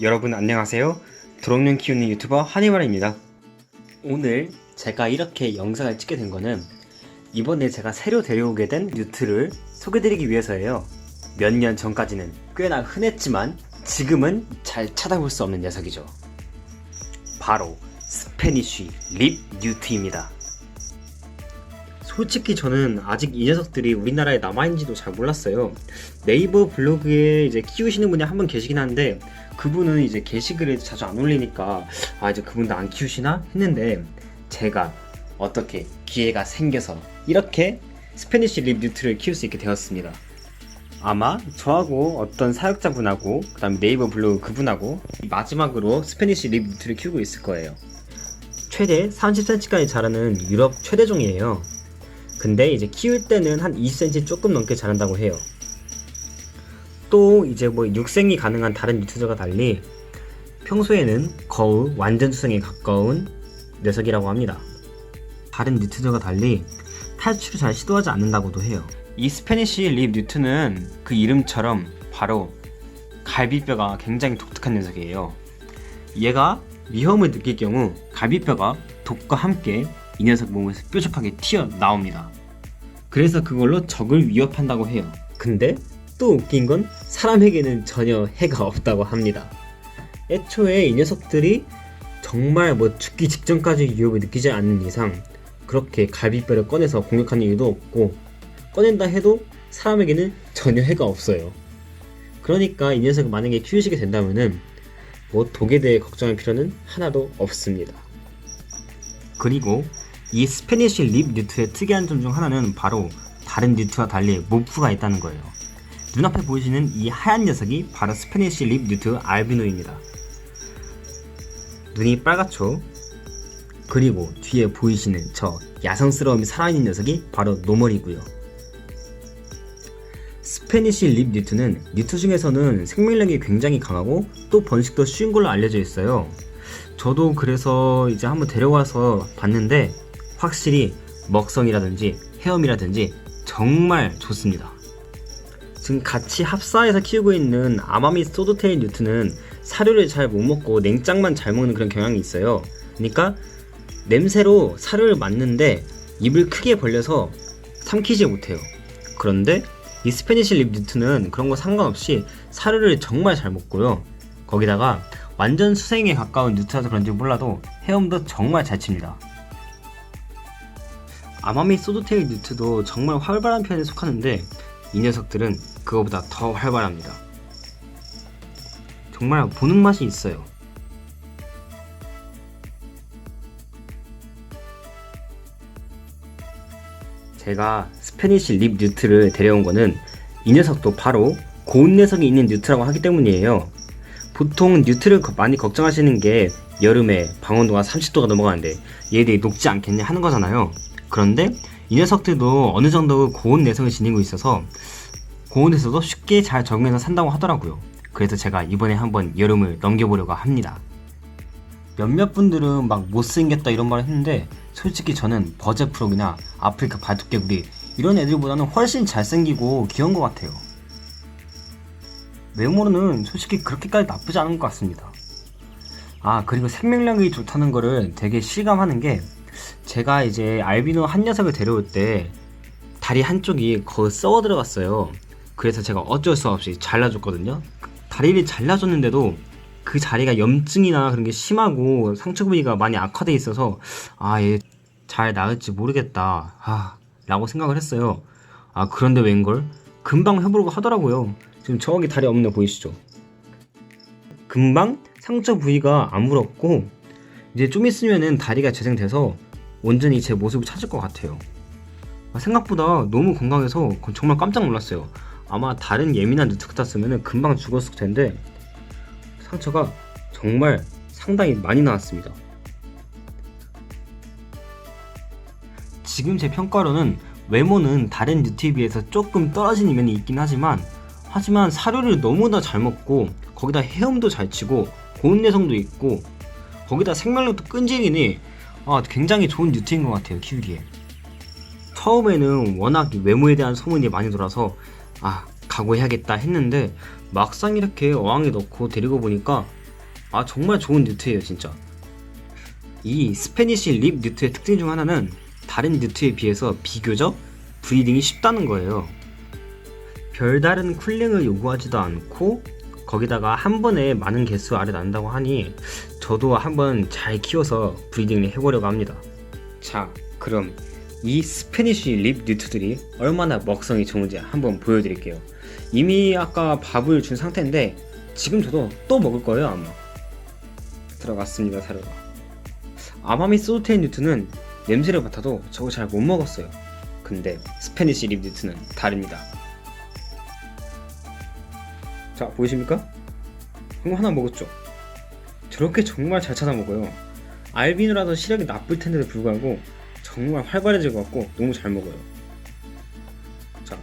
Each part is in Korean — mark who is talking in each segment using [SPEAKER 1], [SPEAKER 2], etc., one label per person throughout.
[SPEAKER 1] 여러분 안녕하세요. 드롱년 키우는 유튜버 한이말입니다. 오늘 제가 이렇게 영상을 찍게 된 거는 이번에 제가 새로 데려오게 된 뉴트를 소개드리기 위해서예요. 몇 년 전까지는 꽤나 흔했지만 지금은 잘 찾아볼 수 없는 녀석이죠. 바로 스페니쉬 립 뉴트입니다. 솔직히 저는 아직 이 녀석들이 우리나라에 남아있는지도 잘 몰랐어요. 네이버 블로그에 이제 키우시는 분이 한 분 계시긴 한데 그분은 이제 게시글에 자주 안 올리니까 아 이제 그분도 안 키우시나 했는데 제가 어떻게 기회가 생겨서 이렇게 스페니쉬 립 뉴트를 키울 수 있게 되었습니다. 아마 저하고 어떤 사역자분하고 그다음 네이버 블로그 그분하고 마지막으로 스페니쉬 립 뉴트를 키우고 있을 거예요. 최대 30cm까지 자라는 유럽 최대종이에요. 근데 이제 키울 때는 한 20cm 조금 넘게 자란다고 해요. 또 이제 뭐 육생이 가능한 다른 유튜저가 달리 평소에는 거의 완전 수생에 가까운 녀석이라고 합니다. 다른 뉴트저가 달리 탈출을 잘 시도하지 않는다고도 해요. 이 스페니쉬 립 뉴트는 그 이름처럼 바로 갈비뼈가 굉장히 독특한 녀석이에요. 얘가 위험을 느낄 경우 갈비뼈가 독과 함께 이 녀석 몸에서 뾰족하게 튀어나옵니다. 그래서 그걸로 적을 위협한다고 해요. 근데 또 웃긴 건 사람에게는 전혀 해가 없다고 합니다. 애초에 이 녀석들이 정말 뭐 죽기 직전까지 위협을 느끼지 않는 이상 그렇게 갈비뼈를 꺼내서 공격하는 이유도 없고 꺼낸다 해도 사람에게는 전혀 해가 없어요. 그러니까 이 녀석을 만약에 키우시게 된다면은 뭐 독에 대해 걱정할 필요는 하나도 없습니다. 그리고 이 스페니쉬 립 뉴트의 특이한 점 중 하나는 바로 다른 뉴트와 달리 모프가 있다는 거예요. 눈앞에 보이시는 이 하얀 녀석이 바로 스페니쉬 립 뉴트 알비노입니다. 눈이 빨갛죠? 그리고 뒤에 보이시는 저 야성스러움이 살아있는 녀석이 바로 노멀이고요. 스페니쉬 립 뉴트는 뉴트 중에서는 생명력이 굉장히 강하고 또 번식도 쉬운 걸로 알려져 있어요. 저도 그래서 이제 한번 데려와서 봤는데 확실히 먹성이라든지 헤엄이라든지 정말 좋습니다. 지금 같이 합사해서 키우고 있는 아마미 소드테일 뉴트는 사료를 잘 못 먹고 냉장만 잘 먹는 그런 경향이 있어요. 그러니까 냄새로 사료를 맡는데 입을 크게 벌려서 삼키지 못해요. 그런데 이 스페니쉬 립 뉴트는 그런 거 상관없이 사료를 정말 잘 먹고요. 거기다가 완전 수생에 가까운 뉴트라서 그런지 몰라도 헤엄도 정말 잘 칩니다. 아마미 소드테일 뉴트도 정말 활발한 편에 속하는데 이 녀석들은 그거보다 더 활발합니다. 정말 보는 맛이 있어요. 제가 스페니쉬 립 뉴트를 데려온 거는 이 녀석도 바로 고운 녀석이 있는 뉴트라고 하기 때문이에요. 보통 뉴트를 거- 많이 걱정하시는 게 여름에 방온도가 30도가 넘어가는데 얘들이 녹지 않겠냐 하는 거잖아요. 그런데 이 녀석들도 어느 정도 고온 내성을 지니고 있어서 고온에서도 쉽게 잘 적응해서 산다고 하더라고요. 그래서 제가 이번에 한번 여름을 넘겨보려고 합니다. 몇몇 분들은 막 못생겼다 이런 말을 했는데 솔직히 저는 버제프록이나 아프리카 바둑개구리 이런 애들보다는 훨씬 잘생기고 귀여운 것 같아요. 외모로는 솔직히 그렇게까지 나쁘지 않은 것 같습니다. 아 그리고 생명력이 좋다는 거를 되게 실감하는 게 제가 이제 알비노 한 녀석을 데려올 때 다리 한쪽이 거의 썩어 들어갔어요. 그래서 제가 어쩔 수 없이 잘라줬거든요. 다리를 잘라줬는데도 그 자리가 염증이나 그런 게 심하고 상처 부위가 많이 악화돼 있어서 아 얘 잘 나을지 모르겠다 아 라고 생각을 했어요. 아 그런데 웬걸 금방 해보려고 하더라고요. 지금 저기 다리 거 보이시죠? 금방 상처 부위가 아물었고 이제 좀 있으면은 다리가 재생돼서 온전히 제 모습을 찾을 것 같아요. 아, 생각보다 너무 건강해서 정말 깜짝 놀랐어요. 아마 다른 예민한 누트 같았으면 금방 죽었을 텐데 상처가 정말 상당히 많이 나왔습니다. 지금 제 평가로는 외모는 다른 뉴트에 비해서 조금 떨어지는 면이 있긴 하지만 하지만 사료를 너무나 잘 먹고 거기다 헤엄도 잘 치고 고운 내성도 있고 거기다 생명력도 끈질기니 아, 굉장히 좋은 뉴트인 것 같아요 키우기에. 처음에는 워낙 이 외모에 대한 소문이 많이 돌아서 아 각오해야겠다 했는데 막상 이렇게 어항에 넣고 데리고 보니까 아 정말 좋은 뉴트예요 진짜. 이 스페니쉬 립 뉴트의 특징 중 하나는 다른 뉴트에 비해서 비교적 브리딩이 쉽다는 거예요. 별다른 쿨링을 요구하지도 않고 거기다가 한 번에 많은 개수 알을 낳는다고 하니 저도 한번 잘 키워서 브리딩을 해보려고 합니다. 자 그럼 이 스페니쉬 립 뉴트들이 얼마나 먹성이 좋은지 한번 보여드릴게요. 이미 아까 밥을 준 상태인데 지금 저도 또 먹을 거예요 아마. 들어갔습니다 사료가 아마미 소테인 뉴트는 냄새를 맡아도 저거 잘 못 먹었어요. 근데 스페니쉬 립 뉴트는 다릅니다 자 보이십니까? 이거 하나 먹었죠? 저렇게 정말 잘 찾아 먹어요. 알비노라도 시력이 나쁠 텐데도 불구하고 정말 활발해질 것 같고 너무 잘 먹어요. 자.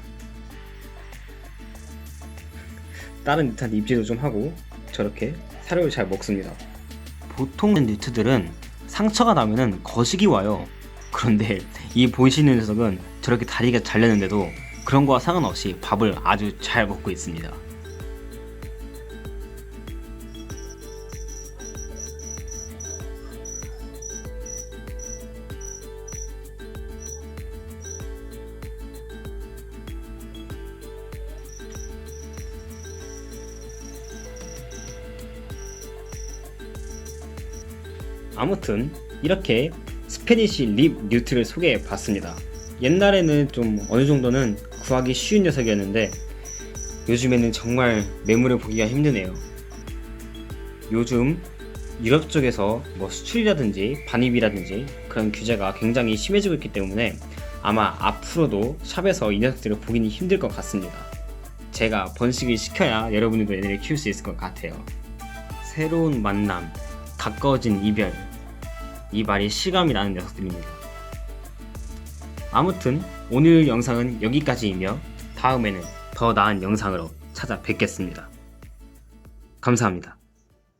[SPEAKER 1] 다른 뉴트한테 입질도 좀 하고 저렇게 사료를 잘 먹습니다. 보통 뉴트들은 상처가 나면은 거식이 와요. 그런데 이 보이시는 녀석은 저렇게 다리가 잘렸는데도 그런 거와 상관없이 밥을 아주 잘 먹고 있습니다 아무튼 이렇게 스페니쉬 립 뉴트를 소개해 봤습니다. 옛날에는 좀 어느 정도는 구하기 쉬운 녀석이었는데 요즘에는 정말 매물을 보기가 힘드네요. 요즘 유럽 쪽에서 뭐 수출이라든지 반입이라든지 그런 규제가 굉장히 심해지고 있기 때문에 아마 앞으로도 샵에서 이 녀석들을 보기는 힘들 것 같습니다. 제가 번식을 시켜야 여러분들도 얘네를 키울 수 있을 것 같아요. 새로운 만남, 가까워진 이별, 이 말이 실감이 나는 녀석들입니다. 아무튼 오늘 영상은 여기까지이며 다음에는 더 나은 영상으로 찾아뵙겠습니다. 감사합니다.